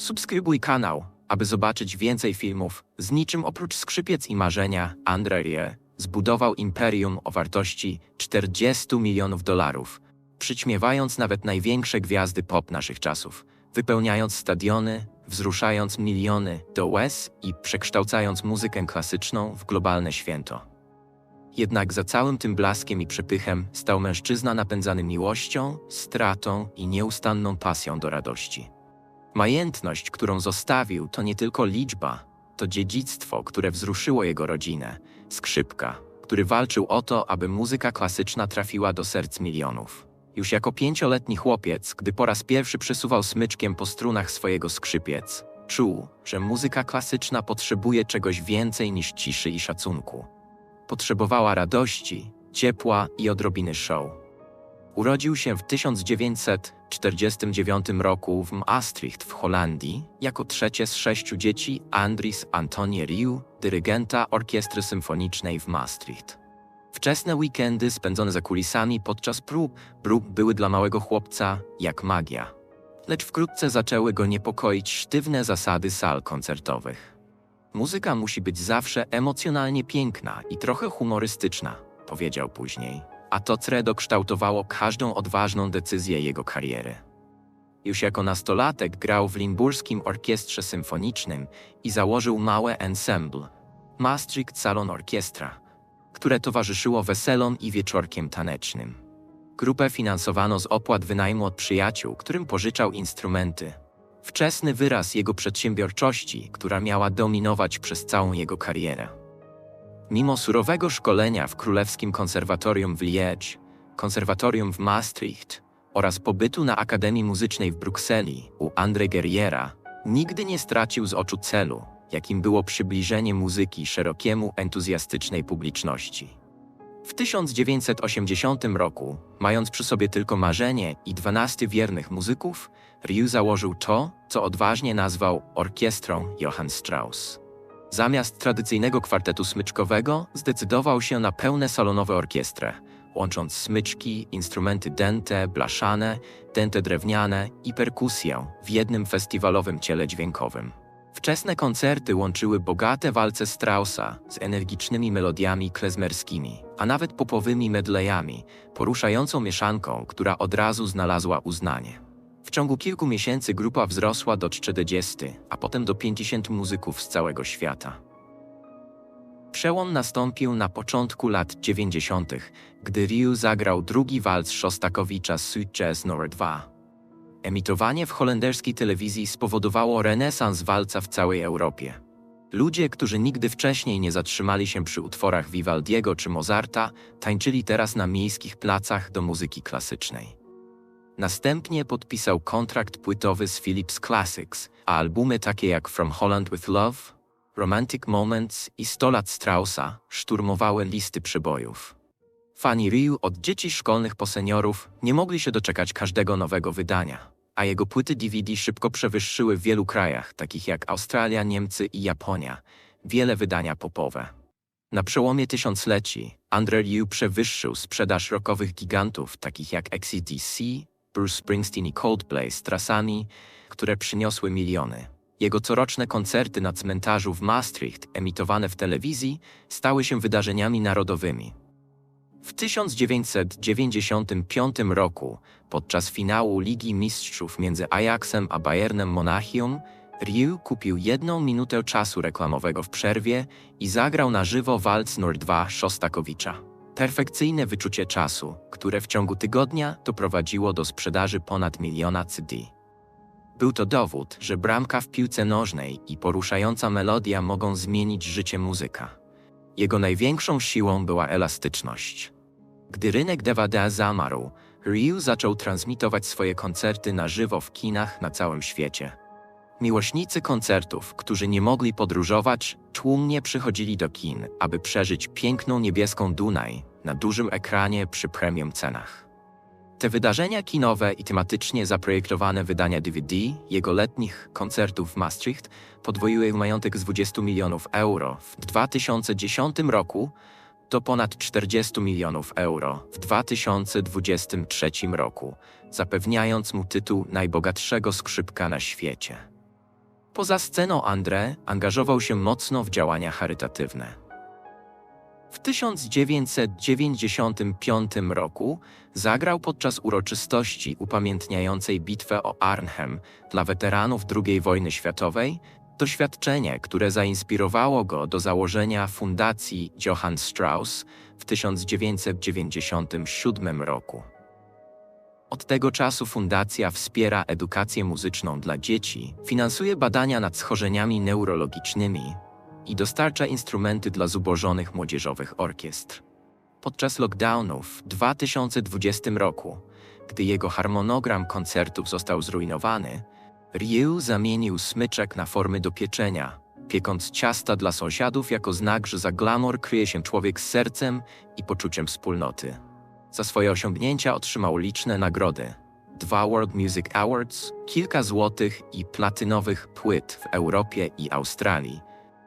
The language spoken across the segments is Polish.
Subskrybuj kanał, aby zobaczyć więcej filmów. Z niczym oprócz skrzypiec i marzenia, André zbudował imperium o wartości 40 milionów dolarów, przyćmiewając nawet największe gwiazdy pop naszych czasów, wypełniając stadiony, wzruszając miliony do łez i przekształcając muzykę klasyczną w globalne święto. Jednak za całym tym blaskiem i przepychem stał mężczyzna napędzany miłością, stratą i nieustanną pasją do radości. Majętność, którą zostawił, to nie tylko liczba, to dziedzictwo, które wzruszyło jego rodzinę, skrzypka, który walczył o to, aby muzyka klasyczna trafiła do serc milionów. Już jako pięcioletni chłopiec, gdy po raz pierwszy przesuwał smyczkiem po strunach swojego skrzypiec, czuł, że muzyka klasyczna potrzebuje czegoś więcej niż ciszy i szacunku. Potrzebowała radości, ciepła i odrobiny show. Urodził się w 1949 roku w Maastricht w Holandii jako trzecie z sześciu dzieci Andries Antonie Rieu, dyrygenta Orkiestry Symfonicznej w Maastricht. Wczesne weekendy spędzone za kulisami podczas prób, prób były dla małego chłopca jak magia. Lecz wkrótce zaczęły go niepokoić sztywne zasady sal koncertowych. Muzyka musi być zawsze emocjonalnie piękna i trochę humorystyczna, powiedział później a to credo kształtowało każdą odważną decyzję jego kariery. Już jako nastolatek grał w Limburskim Orkiestrze Symfonicznym i założył małe ensemble Maastricht Salon Orkiestra, które towarzyszyło weselom i wieczorkiem tanecznym. Grupę finansowano z opłat wynajmu od przyjaciół, którym pożyczał instrumenty. Wczesny wyraz jego przedsiębiorczości, która miała dominować przez całą jego karierę. Mimo surowego szkolenia w Królewskim Konserwatorium w Liège, Konserwatorium w Maastricht oraz pobytu na Akademii Muzycznej w Brukseli u André Guerriera, nigdy nie stracił z oczu celu, jakim było przybliżenie muzyki szerokiemu, entuzjastycznej publiczności. W 1980 roku, mając przy sobie tylko marzenie i 12 wiernych muzyków, Riu założył to, co odważnie nazwał orkiestrą Johann Strauss. Zamiast tradycyjnego kwartetu smyczkowego zdecydował się na pełne salonowe orkiestrę, łącząc smyczki, instrumenty dęte, blaszane, dęte drewniane i perkusję w jednym festiwalowym ciele dźwiękowym. Wczesne koncerty łączyły bogate walce Straussa z energicznymi melodiami klezmerskimi, a nawet popowymi medleyami, poruszającą mieszanką, która od razu znalazła uznanie. W ciągu kilku miesięcy grupa wzrosła do 40, a potem do 50 muzyków z całego świata. Przełom nastąpił na początku lat 90., gdy Ryu zagrał drugi walc Szostakowicza Süd Jazz Nr. 2. Emitowanie w holenderskiej telewizji spowodowało renesans walca w całej Europie. Ludzie, którzy nigdy wcześniej nie zatrzymali się przy utworach Vivaldiego czy Mozarta, tańczyli teraz na miejskich placach do muzyki klasycznej. Następnie podpisał kontrakt płytowy z Philips Classics, a albumy takie jak From Holland with Love, Romantic Moments i 100 lat Straussa szturmowały listy przebojów. Fani Ryu od dzieci szkolnych po seniorów nie mogli się doczekać każdego nowego wydania, a jego płyty DVD szybko przewyższyły w wielu krajach, takich jak Australia, Niemcy i Japonia, wiele wydania popowe. Na przełomie tysiącleci Andre Ryu przewyższył sprzedaż rockowych gigantów takich jak XCDC, Bruce Springsteen i Coldplay z trasami, które przyniosły miliony. Jego coroczne koncerty na cmentarzu w Maastricht, emitowane w telewizji, stały się wydarzeniami narodowymi. W 1995 roku, podczas finału Ligi Mistrzów między Ajaxem a Bayernem Monachium, Ryu kupił jedną minutę czasu reklamowego w przerwie i zagrał na żywo walc nr 2 Szostakowicza. Perfekcyjne wyczucie czasu, które w ciągu tygodnia doprowadziło do sprzedaży ponad miliona CD. Był to dowód, że bramka w piłce nożnej i poruszająca melodia mogą zmienić życie muzyka. Jego największą siłą była elastyczność. Gdy rynek DVD zamarł, Ryu zaczął transmitować swoje koncerty na żywo w kinach na całym świecie. Miłośnicy koncertów, którzy nie mogli podróżować, tłumnie przychodzili do kin, aby przeżyć piękną niebieską Dunaj na dużym ekranie przy premium cenach. Te wydarzenia kinowe i tematycznie zaprojektowane wydania DVD jego letnich koncertów w Maastricht podwoiły majątek z 20 milionów euro w 2010 roku do ponad 40 milionów euro w 2023 roku, zapewniając mu tytuł najbogatszego skrzypka na świecie. Poza sceną André angażował się mocno w działania charytatywne. W 1995 roku zagrał podczas uroczystości upamiętniającej bitwę o Arnhem dla weteranów II wojny światowej, doświadczenie, które zainspirowało go do założenia Fundacji Johann Strauss w 1997 roku. Od tego czasu fundacja wspiera edukację muzyczną dla dzieci, finansuje badania nad schorzeniami neurologicznymi i dostarcza instrumenty dla zubożonych młodzieżowych orkiestr. Podczas lockdownu w 2020 roku, gdy jego harmonogram koncertów został zrujnowany, Ryu zamienił smyczek na formy do pieczenia, piekąc ciasta dla sąsiadów jako znak, że za glamour kryje się człowiek z sercem i poczuciem wspólnoty. Za swoje osiągnięcia otrzymał liczne nagrody. Dwa World Music Awards, kilka złotych i platynowych płyt w Europie i Australii.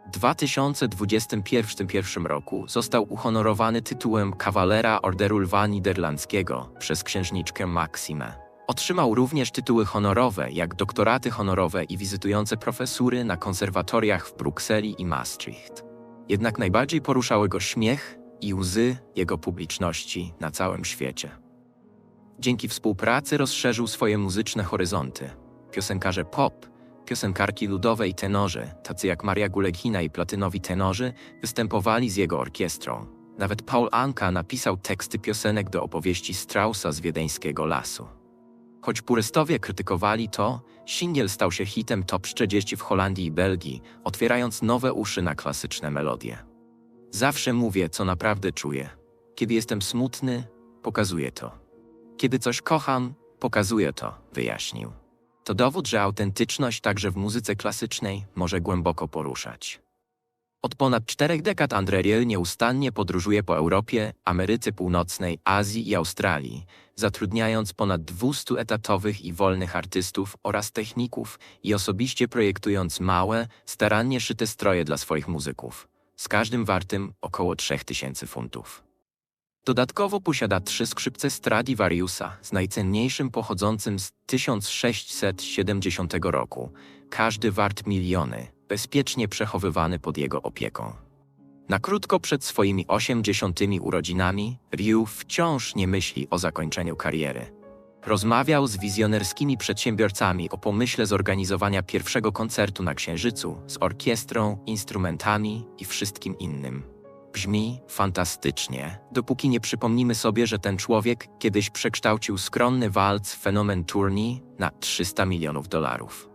W 2021 roku został uhonorowany tytułem kawalera Orderu Lwa Niderlandzkiego przez księżniczkę Maximę. Otrzymał również tytuły honorowe, jak doktoraty honorowe i wizytujące profesury na konserwatoriach w Brukseli i Maastricht. Jednak najbardziej poruszały go śmiech i łzy jego publiczności na całym świecie. Dzięki współpracy rozszerzył swoje muzyczne horyzonty. Piosenkarze pop, piosenkarki ludowe i tenorzy, tacy jak Maria Guleghina i platynowi tenorzy, występowali z jego orkiestrą. Nawet Paul Anka napisał teksty piosenek do opowieści Straussa z wiedeńskiego lasu. Choć purystowie krytykowali to, singiel stał się hitem top 40 w Holandii i Belgii, otwierając nowe uszy na klasyczne melodie. Zawsze mówię, co naprawdę czuję. Kiedy jestem smutny, pokazuję to. Kiedy coś kocham, pokazuję to, wyjaśnił. To dowód, że autentyczność także w muzyce klasycznej może głęboko poruszać. Od ponad czterech dekad André Rieu nieustannie podróżuje po Europie, Ameryce Północnej, Azji i Australii, zatrudniając ponad 200 etatowych i wolnych artystów oraz techników i osobiście projektując małe, starannie szyte stroje dla swoich muzyków, z każdym wartym około 3000 funtów. Dodatkowo posiada trzy skrzypce Stradivariusa z najcenniejszym pochodzącym z 1670 roku, każdy wart miliony, bezpiecznie przechowywany pod jego opieką. Na krótko przed swoimi 80 urodzinami, Ryu wciąż nie myśli o zakończeniu kariery. Rozmawiał z wizjonerskimi przedsiębiorcami o pomyśle zorganizowania pierwszego koncertu na Księżycu z orkiestrą, instrumentami i wszystkim innym. Brzmi fantastycznie, dopóki nie przypomnimy sobie, że ten człowiek kiedyś przekształcił skromny walc fenomen turni na 300 milionów dolarów.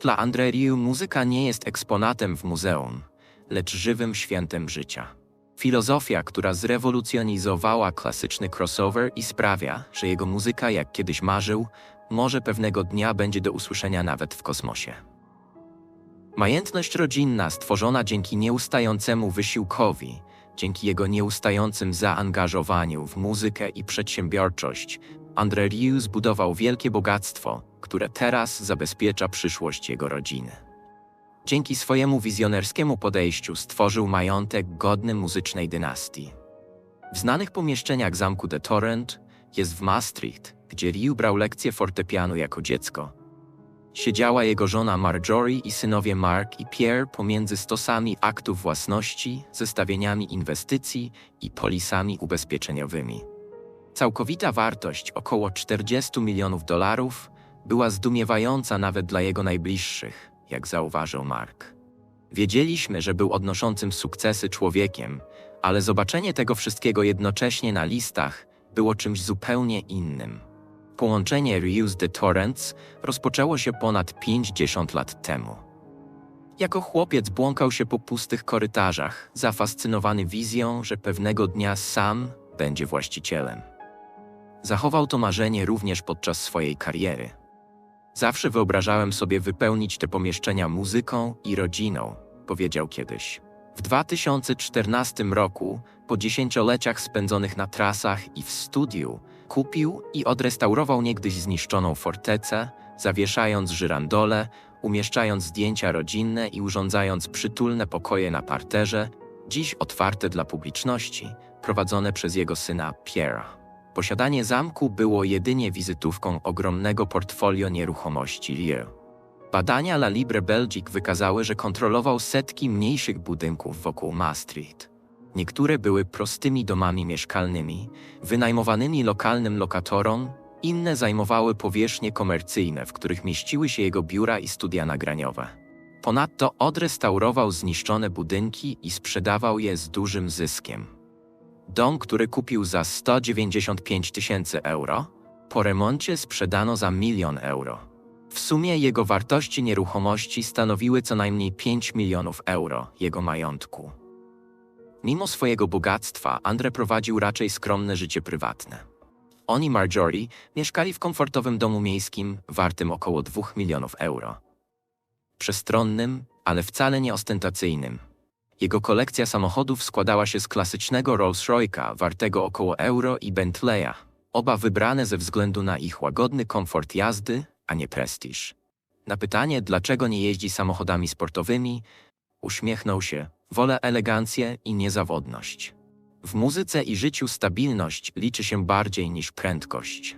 Dla André Rieu muzyka nie jest eksponatem w muzeum, lecz żywym świętem życia. Filozofia, która zrewolucjonizowała klasyczny crossover i sprawia, że jego muzyka, jak kiedyś marzył, może pewnego dnia będzie do usłyszenia nawet w kosmosie. Majętność rodzinna stworzona dzięki nieustającemu wysiłkowi, dzięki jego nieustającym zaangażowaniu w muzykę i przedsiębiorczość, André Rieu zbudował wielkie bogactwo, które teraz zabezpiecza przyszłość jego rodziny. Dzięki swojemu wizjonerskiemu podejściu stworzył majątek godny muzycznej dynastii. W znanych pomieszczeniach zamku de Torrent jest w Maastricht, gdzie Riu brał lekcje fortepianu jako dziecko. Siedziała jego żona Marjorie i synowie Mark i Pierre pomiędzy stosami aktów własności, zestawieniami inwestycji i polisami ubezpieczeniowymi. Całkowita wartość około 40 milionów dolarów była zdumiewająca nawet dla jego najbliższych, jak zauważył Mark. Wiedzieliśmy, że był odnoszącym sukcesy człowiekiem, ale zobaczenie tego wszystkiego jednocześnie na listach było czymś zupełnie innym. Połączenie Reuse the Torrents rozpoczęło się ponad 50 lat temu. Jako chłopiec błąkał się po pustych korytarzach, zafascynowany wizją, że pewnego dnia sam będzie właścicielem. Zachował to marzenie również podczas swojej kariery. Zawsze wyobrażałem sobie wypełnić te pomieszczenia muzyką i rodziną, powiedział kiedyś. W 2014 roku, po dziesięcioleciach spędzonych na trasach i w studiu, kupił i odrestaurował niegdyś zniszczoną fortecę, zawieszając żyrandole, umieszczając zdjęcia rodzinne i urządzając przytulne pokoje na parterze, dziś otwarte dla publiczności, prowadzone przez jego syna Pierre'a. Posiadanie zamku było jedynie wizytówką ogromnego portfolio nieruchomości Lieu. Badania La Libre Belgique wykazały, że kontrolował setki mniejszych budynków wokół Maastricht. Niektóre były prostymi domami mieszkalnymi, wynajmowanymi lokalnym lokatorom, inne zajmowały powierzchnie komercyjne, w których mieściły się jego biura i studia nagraniowe. Ponadto odrestaurował zniszczone budynki i sprzedawał je z dużym zyskiem. Dom, który kupił za 195 tysięcy euro, po remoncie sprzedano za milion euro. W sumie jego wartości nieruchomości stanowiły co najmniej 5 milionów euro jego majątku. Mimo swojego bogactwa, Andre prowadził raczej skromne życie prywatne. On i Marjorie mieszkali w komfortowym domu miejskim wartym około 2 milionów euro. Przestronnym, ale wcale nie ostentacyjnym. Jego kolekcja samochodów składała się z klasycznego Rolls-Royce'a wartego około euro i Bentleya, oba wybrane ze względu na ich łagodny komfort jazdy, a nie prestiż. Na pytanie, dlaczego nie jeździ samochodami sportowymi, uśmiechnął się, wolę elegancję i niezawodność. W muzyce i życiu stabilność liczy się bardziej niż prędkość.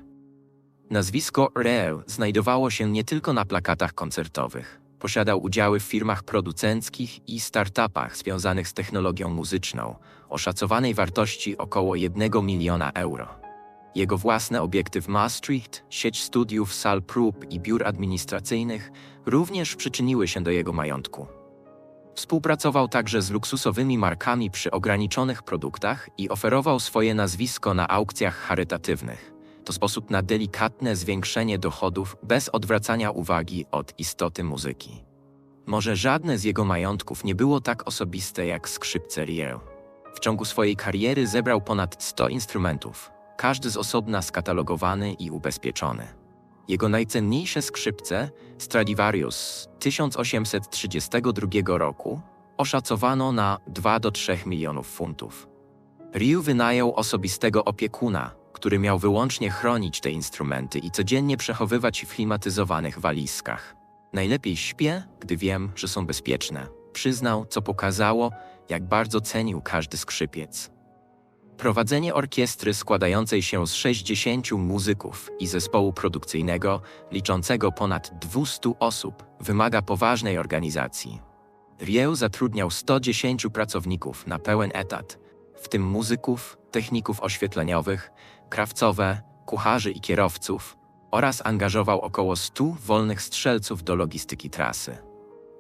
Nazwisko Reo znajdowało się nie tylko na plakatach koncertowych. Posiadał udziały w firmach producenckich i startupach związanych z technologią muzyczną, o szacowanej wartości około 1 miliona euro. Jego własne obiekty w Maastricht, sieć studiów, sal prób i biur administracyjnych również przyczyniły się do jego majątku. Współpracował także z luksusowymi markami przy ograniczonych produktach i oferował swoje nazwisko na aukcjach charytatywnych. To sposób na delikatne zwiększenie dochodów bez odwracania uwagi od istoty muzyki. Może żadne z jego majątków nie było tak osobiste jak skrzypce Rieu. W ciągu swojej kariery zebrał ponad 100 instrumentów, każdy z osobna skatalogowany i ubezpieczony. Jego najcenniejsze skrzypce, Stradivarius z 1832 roku, oszacowano na 2 do 3 milionów funtów. Ryu wynajął osobistego opiekuna, który miał wyłącznie chronić te instrumenty i codziennie przechowywać w klimatyzowanych walizkach. Najlepiej śpię, gdy wiem, że są bezpieczne. Przyznał, co pokazało, jak bardzo cenił każdy skrzypiec. Prowadzenie orkiestry składającej się z 60 muzyków i zespołu produkcyjnego liczącego ponad 200 osób wymaga poważnej organizacji. Rieu zatrudniał 110 pracowników na pełen etat, w tym muzyków, techników oświetleniowych, krawcowe, kucharzy i kierowców oraz angażował około 100 wolnych strzelców do logistyki trasy.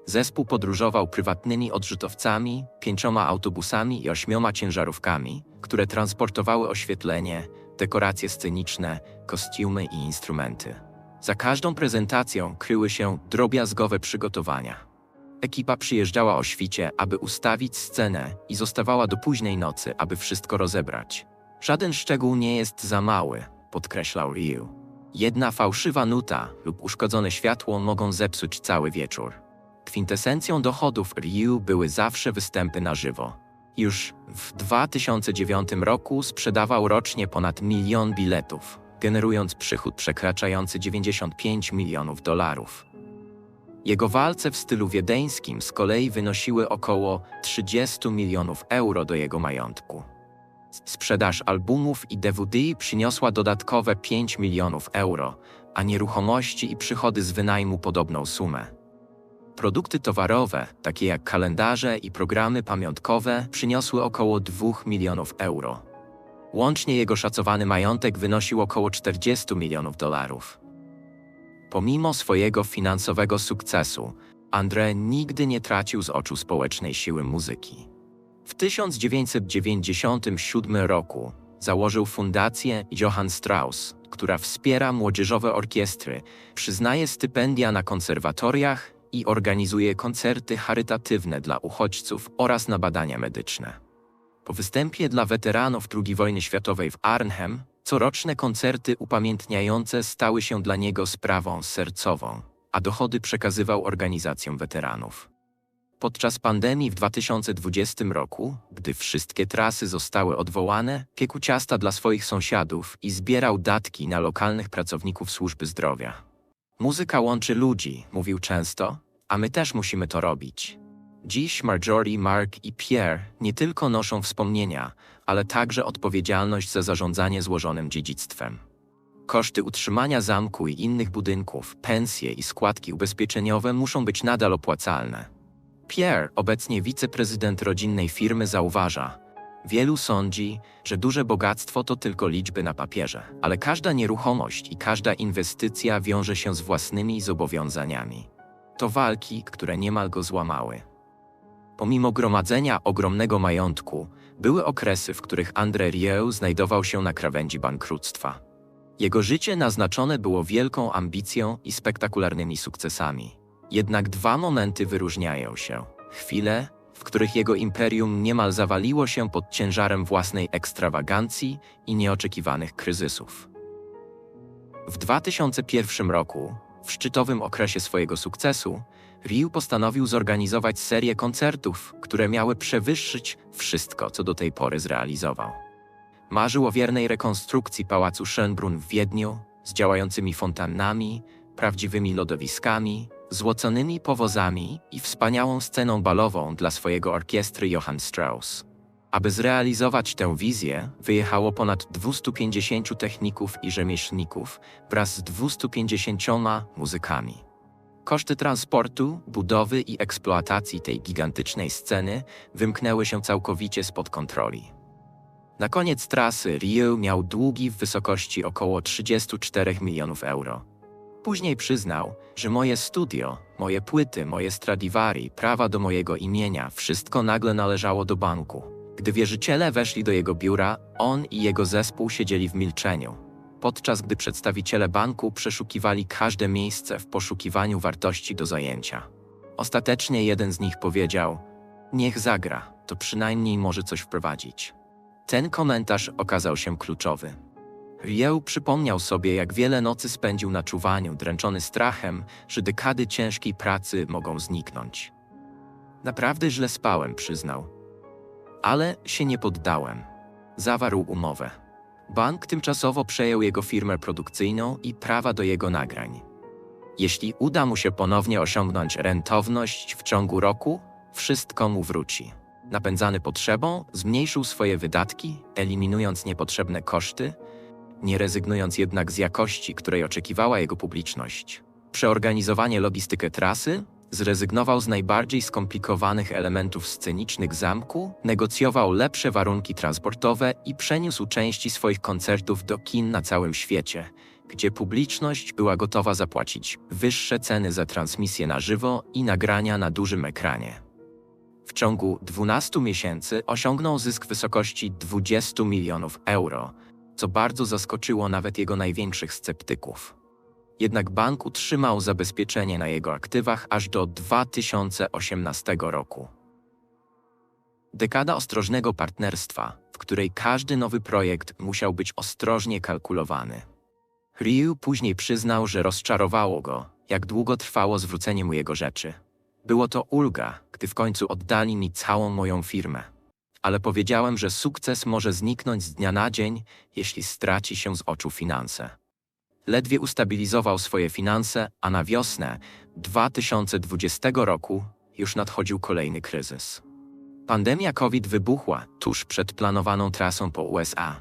Zespół podróżował prywatnymi odrzutowcami, pięcioma autobusami i ośmioma ciężarówkami, które transportowały oświetlenie, dekoracje sceniczne, kostiumy i instrumenty. Za każdą prezentacją kryły się drobiazgowe przygotowania. Ekipa przyjeżdżała o świcie, aby ustawić scenę i zostawała do późnej nocy, aby wszystko rozebrać. Żaden szczegół nie jest za mały, podkreślał Ryu. Jedna fałszywa nuta lub uszkodzone światło mogą zepsuć cały wieczór. Kwintesencją dochodów Ryu były zawsze występy na żywo. Już w 2009 roku sprzedawał rocznie ponad milion biletów, generując przychód przekraczający 95 milionów dolarów. Jego walce w stylu wiedeńskim z kolei wynosiły około 30 milionów euro do jego majątku. Sprzedaż albumów i DVD przyniosła dodatkowe 5 milionów euro, a nieruchomości i przychody z wynajmu podobną sumę. Produkty towarowe, takie jak kalendarze i programy pamiątkowe, przyniosły około 2 milionów euro. Łącznie jego szacowany majątek wynosił około 40 milionów dolarów. Pomimo swojego finansowego sukcesu, André nigdy nie tracił z oczu społecznej siły muzyki. W 1997 roku założył fundację Johann Strauss, która wspiera młodzieżowe orkiestry, przyznaje stypendia na konserwatoriach i organizuje koncerty charytatywne dla uchodźców oraz na badania medyczne. Po występie dla weteranów II wojny światowej w Arnhem, coroczne koncerty upamiętniające stały się dla niego sprawą sercową, a dochody przekazywał organizacjom weteranów. Podczas pandemii w 2020 roku, gdy wszystkie trasy zostały odwołane, piekł ciasta dla swoich sąsiadów i zbierał datki na lokalnych pracowników służby zdrowia. Muzyka łączy ludzi, mówił często, a my też musimy to robić. Dziś Marjorie, Mark i Pierre nie tylko noszą wspomnienia, ale także odpowiedzialność za zarządzanie złożonym dziedzictwem. Koszty utrzymania zamku i innych budynków, pensje i składki ubezpieczeniowe muszą być nadal opłacalne. Pierre, obecnie wiceprezydent rodzinnej firmy, zauważa: Wielu sądzi, że duże bogactwo to tylko liczby na papierze, ale każda nieruchomość i każda inwestycja wiąże się z własnymi zobowiązaniami. To walki, które niemal go złamały. Pomimo gromadzenia ogromnego majątku, były okresy, w których André Rieu znajdował się na krawędzi bankructwa. Jego życie naznaczone było wielką ambicją i spektakularnymi sukcesami. Jednak dwa momenty wyróżniają się. Chwile, w których jego imperium niemal zawaliło się pod ciężarem własnej ekstrawagancji i nieoczekiwanych kryzysów. W 2001 roku, w szczytowym okresie swojego sukcesu, Ryu postanowił zorganizować serię koncertów, które miały przewyższyć wszystko, co do tej pory zrealizował. Marzył o wiernej rekonstrukcji pałacu Schönbrunn w Wiedniu z działającymi fontannami, prawdziwymi lodowiskami, złoconymi powozami i wspaniałą sceną balową dla swojego orkiestry Johann Strauss. Aby zrealizować tę wizję, wyjechało ponad 250 techników i rzemieślników wraz z 250 muzykami. Koszty transportu, budowy i eksploatacji tej gigantycznej sceny wymknęły się całkowicie spod kontroli. Na koniec trasy Rio miał długi w wysokości około 34 milionów euro. Później przyznał, że moje studio, moje płyty, moje Stradivari, prawa do mojego imienia, wszystko nagle należało do banku. Gdy wierzyciele weszli do jego biura, on i jego zespół siedzieli w milczeniu, podczas gdy przedstawiciele banku przeszukiwali każde miejsce w poszukiwaniu wartości do zajęcia. Ostatecznie jeden z nich powiedział: Niech zagra, to przynajmniej może coś wprowadzić. Ten komentarz okazał się kluczowy. Rieu przypomniał sobie, jak wiele nocy spędził na czuwaniu, dręczony strachem, że dekady ciężkiej pracy mogą zniknąć. Naprawdę źle spałem, przyznał. Ale się nie poddałem. Zawarł umowę. Bank tymczasowo przejął jego firmę produkcyjną i prawa do jego nagrań. Jeśli uda mu się ponownie osiągnąć rentowność w ciągu roku, wszystko mu wróci. Napędzany potrzebą, zmniejszył swoje wydatki, eliminując niepotrzebne koszty, nie rezygnując jednak z jakości, której oczekiwała jego publiczność. Przeorganizowanie logistykę trasy, zrezygnował z najbardziej skomplikowanych elementów scenicznych zamku, negocjował lepsze warunki transportowe i przeniósł części swoich koncertów do kin na całym świecie, gdzie publiczność była gotowa zapłacić wyższe ceny za transmisję na żywo i nagrania na dużym ekranie. W ciągu 12 miesięcy osiągnął zysk wysokości 20 milionów euro, co bardzo zaskoczyło nawet jego największych sceptyków. Jednak bank utrzymał zabezpieczenie na jego aktywach aż do 2018 roku. Dekada ostrożnego partnerstwa, w której każdy nowy projekt musiał być ostrożnie kalkulowany. Ryu później przyznał, że rozczarowało go, jak długo trwało zwrócenie mu jego rzeczy. Było to ulga, gdy w końcu oddali mi całą moją firmę. Ale powiedziałem, że sukces może zniknąć z dnia na dzień, jeśli straci się z oczu finanse. Ledwie ustabilizował swoje finanse, a na wiosnę 2020 roku już nadchodził kolejny kryzys. Pandemia COVID wybuchła tuż przed planowaną trasą po USA.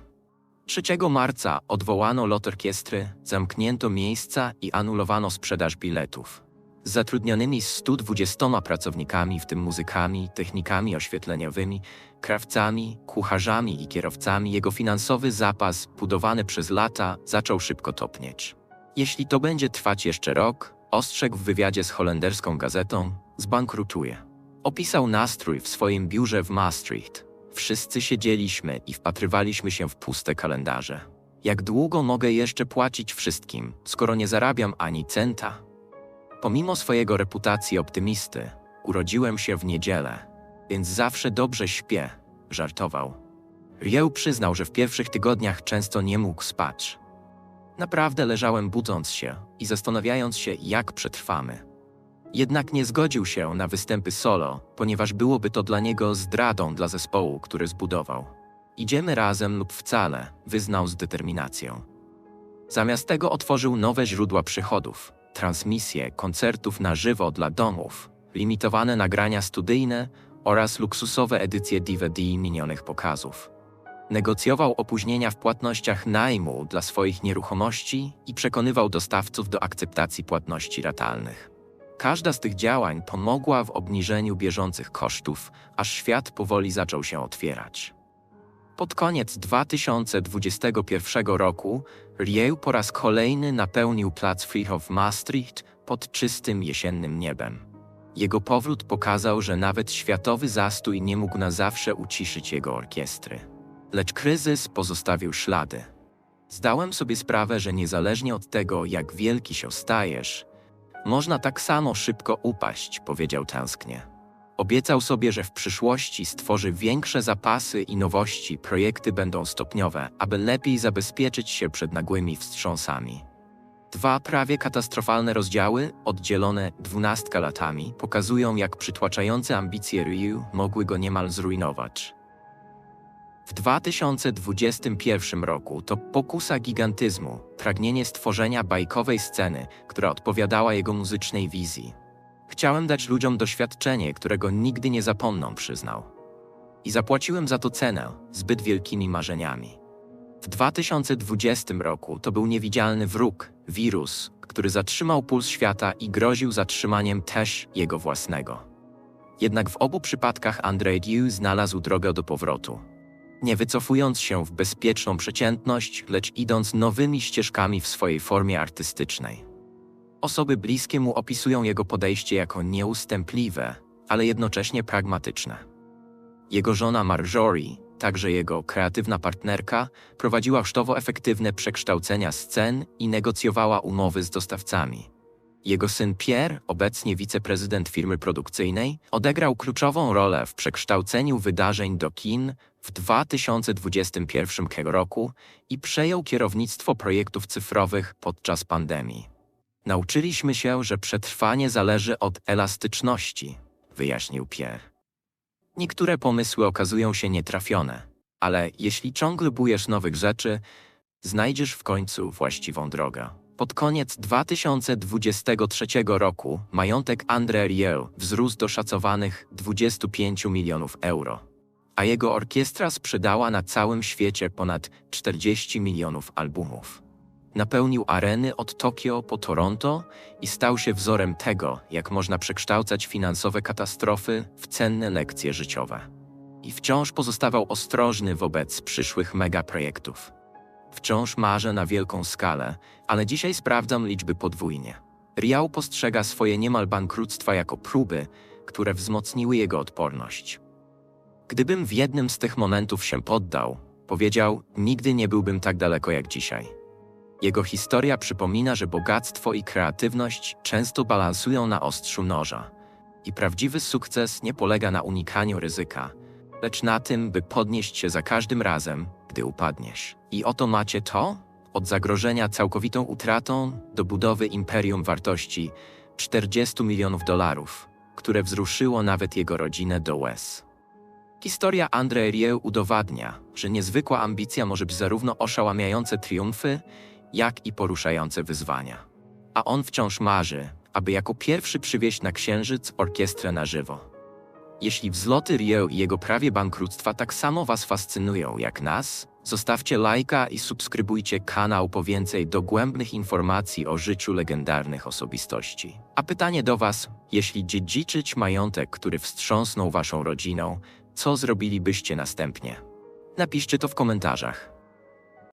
3 marca odwołano lot orkiestry, zamknięto miejsca i anulowano sprzedaż biletów zatrudnionymi 120 pracownikami, w tym muzykami, technikami oświetleniowymi, krawcami, kucharzami i kierowcami, jego finansowy zapas, budowany przez lata, zaczął szybko topnieć. Jeśli to będzie trwać jeszcze rok, ostrzegł w wywiadzie z holenderską gazetą, zbankrutuje. Opisał nastrój w swoim biurze w Maastricht. Wszyscy siedzieliśmy i wpatrywaliśmy się w puste kalendarze. Jak długo mogę jeszcze płacić wszystkim, skoro nie zarabiam ani centa? Pomimo swojego reputacji optymisty, urodziłem się w niedzielę, więc zawsze dobrze śpię, żartował. Rieu przyznał, że w pierwszych tygodniach często nie mógł spać. Naprawdę leżałem budząc się i zastanawiając się, jak przetrwamy. Jednak nie zgodził się na występy solo, ponieważ byłoby to dla niego zdradą dla zespołu, który zbudował. Idziemy razem lub wcale, wyznał z determinacją. Zamiast tego otworzył nowe źródła przychodów, transmisje koncertów na żywo dla domów, limitowane nagrania studyjne oraz luksusowe edycje DVD minionych pokazów. Negocjował opóźnienia w płatnościach najmu dla swoich nieruchomości i przekonywał dostawców do akceptacji płatności ratalnych. Każda z tych działań pomogła w obniżeniu bieżących kosztów, aż świat powoli zaczął się otwierać. Pod koniec 2021 roku Rieu po raz kolejny napełnił plac Friedhof Maastricht pod czystym jesiennym niebem. Jego powrót pokazał, że nawet światowy zastój nie mógł na zawsze uciszyć jego orkiestry. Lecz kryzys pozostawił ślady. Zdałem sobie sprawę, że niezależnie od tego, jak wielki się stajesz, można tak samo szybko upaść, powiedział tęsknie. Obiecał sobie, że w przyszłości stworzy większe zapasy i nowości, projekty będą stopniowe, aby lepiej zabezpieczyć się przed nagłymi wstrząsami. Dwa prawie katastrofalne rozdziały, oddzielone dwunastka latami, pokazują, jak przytłaczające ambicje Ryu mogły go niemal zrujnować. W 2021 roku to pokusa gigantyzmu, pragnienie stworzenia bajkowej sceny, która odpowiadała jego muzycznej wizji. Chciałem dać ludziom doświadczenie, którego nigdy nie zapomną, przyznał. I zapłaciłem za to cenę zbyt wielkimi marzeniami. W 2020 roku to był niewidzialny wróg, wirus, który zatrzymał puls świata i groził zatrzymaniem też jego własnego. Jednak w obu przypadkach Andrzej Diu znalazł drogę do powrotu. Nie wycofując się w bezpieczną przeciętność, lecz idąc nowymi ścieżkami w swojej formie artystycznej. Osoby bliskie mu opisują jego podejście jako nieustępliwe, ale jednocześnie pragmatyczne. Jego żona Marjorie, także jego kreatywna partnerka, prowadziła sztowo efektywne przekształcenia scen i negocjowała umowy z dostawcami. Jego syn Pierre, obecnie wiceprezydent firmy produkcyjnej, odegrał kluczową rolę w przekształceniu wydarzeń do kin w 2021 roku i przejął kierownictwo projektów cyfrowych podczas pandemii. Nauczyliśmy się, że przetrwanie zależy od elastyczności, wyjaśnił Pierre. Niektóre pomysły okazują się nietrafione, ale jeśli ciągle bujesz nowych rzeczy, znajdziesz w końcu właściwą drogę. Pod koniec 2023 roku majątek André Rieu wzrósł do szacowanych 25 milionów euro, a jego orkiestra sprzedała na całym świecie ponad 40 milionów albumów. Napełnił areny od Tokio po Toronto i stał się wzorem tego, jak można przekształcać finansowe katastrofy w cenne lekcje życiowe. I wciąż pozostawał ostrożny wobec przyszłych megaprojektów. Wciąż marzę na wielką skalę, ale dzisiaj sprawdzam liczby podwójnie. Riał postrzega swoje niemal bankructwa jako próby, które wzmocniły jego odporność. Gdybym w jednym z tych momentów się poddał, powiedział, nigdy nie byłbym tak daleko jak dzisiaj. Jego historia przypomina, że bogactwo i kreatywność często balansują na ostrzu noża. I prawdziwy sukces nie polega na unikaniu ryzyka, lecz na tym, by podnieść się za każdym razem, gdy upadniesz. I oto macie to, od zagrożenia całkowitą utratą do budowy imperium wartości 40 milionów dolarów, które wzruszyło nawet jego rodzinę do łez. Historia André Rieu udowadnia, że niezwykła ambicja może być zarówno oszałamiające triumfy, jak i poruszające wyzwania. A on wciąż marzy, aby jako pierwszy przywieźć na Księżyc orkiestrę na żywo. Jeśli wzloty Rio i jego prawie bankructwa tak samo Was fascynują jak nas, zostawcie lajka i subskrybujcie kanał po więcej dogłębnych informacji o życiu legendarnych osobistości. A pytanie do Was, jeśli dziedziczyć majątek, który wstrząsnął Waszą rodziną, co zrobilibyście następnie? Napiszcie to w komentarzach.